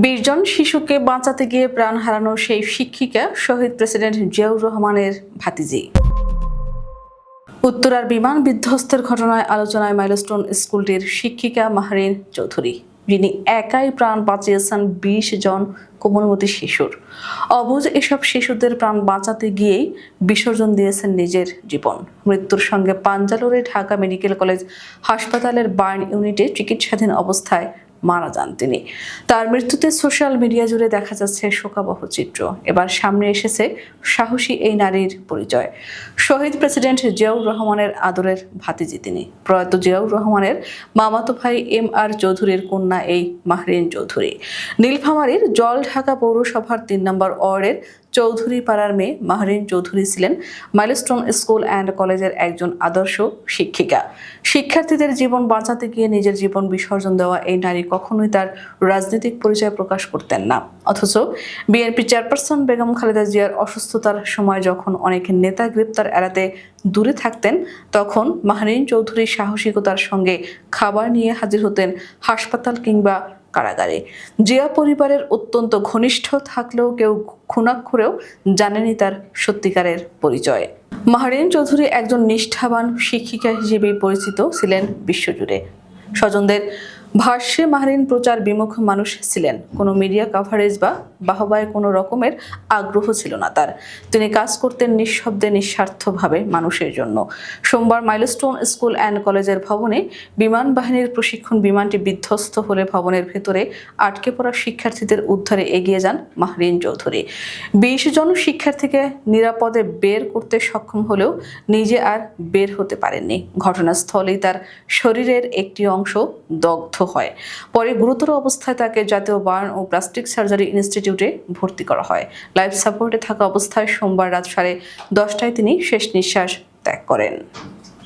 বিশজন শিশুকে বাঁচাতে গিয়ে প্রাণ হারানো সেই শিক্ষিকা শহীদ প্রেসিডেন্ট জিয়াউর রহমানের ভাতিজি। উত্তরার বিমান বিধ্বস্তের ঘটনায় আলোচনায় মাইলস্টোন স্কুলটির শিক্ষিকা মাহরিন চৌধুরী, যিনি একাই প্রাণ বাঁচিয়েছেন বিশ জন কোমলমতি শিশুর। অবুজ এসব শিশুদের প্রাণ বাঁচাতে গিয়েই বিসর্জন দিয়েছেন নিজের জীবন। মৃত্যুর সঙ্গে পাঞ্জালোরে ঢাকা মেডিকেল কলেজ হাসপাতালের বার্ন ইউনিটে চিকিৎসাধীন অবস্থায় মারা যান তিনি। তার মৃত্যুতে সোশ্যাল মিডিয়া জুড়ে দেখা যাচ্ছে শোকাবহ চিত্র। এবার সামনে এসেছে সাহসী এই নারীর পরিচয়। শহীদ প্রেসিডেন্ট জিয়াউর রহমানের আদরের ভাতিজি তিনি। প্রয়াত জিয়াউর রহমানের মামাতো ভাই এম আর চৌধুরীর কন্যা এই মাহরিন চৌধুরী। নীলফামারীর জল ঢাকা পৌরসভার তিন নম্বর ওয়ার্ডের চৌধুরী পাড়ার মেয়ে মাহরিন চৌধুরী ছিলেন মাইলস্টোন স্কুল অ্যান্ড কলেজের একজন আদর্শ শিক্ষিকা। শিক্ষার্থীদের জীবন বাঁচাতে গিয়ে নিজের জীবন বিসর্জন দেওয়া এই নারী কখনোই তার রাজনৈতিক পরিচয় প্রকাশ করতেন না। অথচ বিএনপি চেয়ারপারসন বেগম খালেদা জিয়ার অসুস্থতার সময় যখন অনেক নেতা গ্রেপ্তার এড়াতে দূরে থাকতেন, তখন মাহরিন চৌধুরী সাহসিকতার সঙ্গে খাবার নিয়ে হাজির হতেন হাসপাতাল কিংবা কারাগারে। জিয়া পরিবারের অত্যন্ত ঘনিষ্ঠ থাকলেও কেউ খুনাক্ষরেও জানেনি তার সত্যিকারের পরিচয়। মাহারিন চৌধুরী একজন নিষ্ঠাবান শিক্ষিকা হিসেবে পরিচিত ছিলেন বিশ্বজুড়ে। স্বজনদের ভাষ্যে মাহরিন প্রচার বিমুখ মানুষ ছিলেন। কোনো মিডিয়া কাভারেজ বা বাহবায় কোনো রকমের আগ্রহ ছিল না তার। তিনি কাজ করতেন নিঃশব্দে, নিঃস্বার্থভাবে মানুষের জন্য। সোমবার মাইলস্টোন স্কুল অ্যান্ড কলেজের ভবনে বিমান বাহিনীর প্রশিক্ষণ বিমানটি বিধ্বস্ত হলে ভবনের ভেতরে আটকে পড়া শিক্ষার্থীদের উদ্ধারে এগিয়ে যান মাহরিন চৌধুরী। বিশ জন শিক্ষার্থীকে নিরাপদে বের করতে সক্ষম হলেও নিজে আর বের হতে পারেননি। ঘটনাস্থলেই তার শরীরের একটি অংশ দগ্ধ। হয়। পরে গুরুতর অবস্থায় তাকে জাতীয় বার্ন ও প্লাস্টিক সার্জারি ইনস্টিটিউটে ভর্তি করা হয়। লাইফ সাপোর্টে থাকা অবস্থায় সোমবার রাত সাড়ে দশটায় তিনি শেষ নিঃশ্বাস ত্যাগ করেন।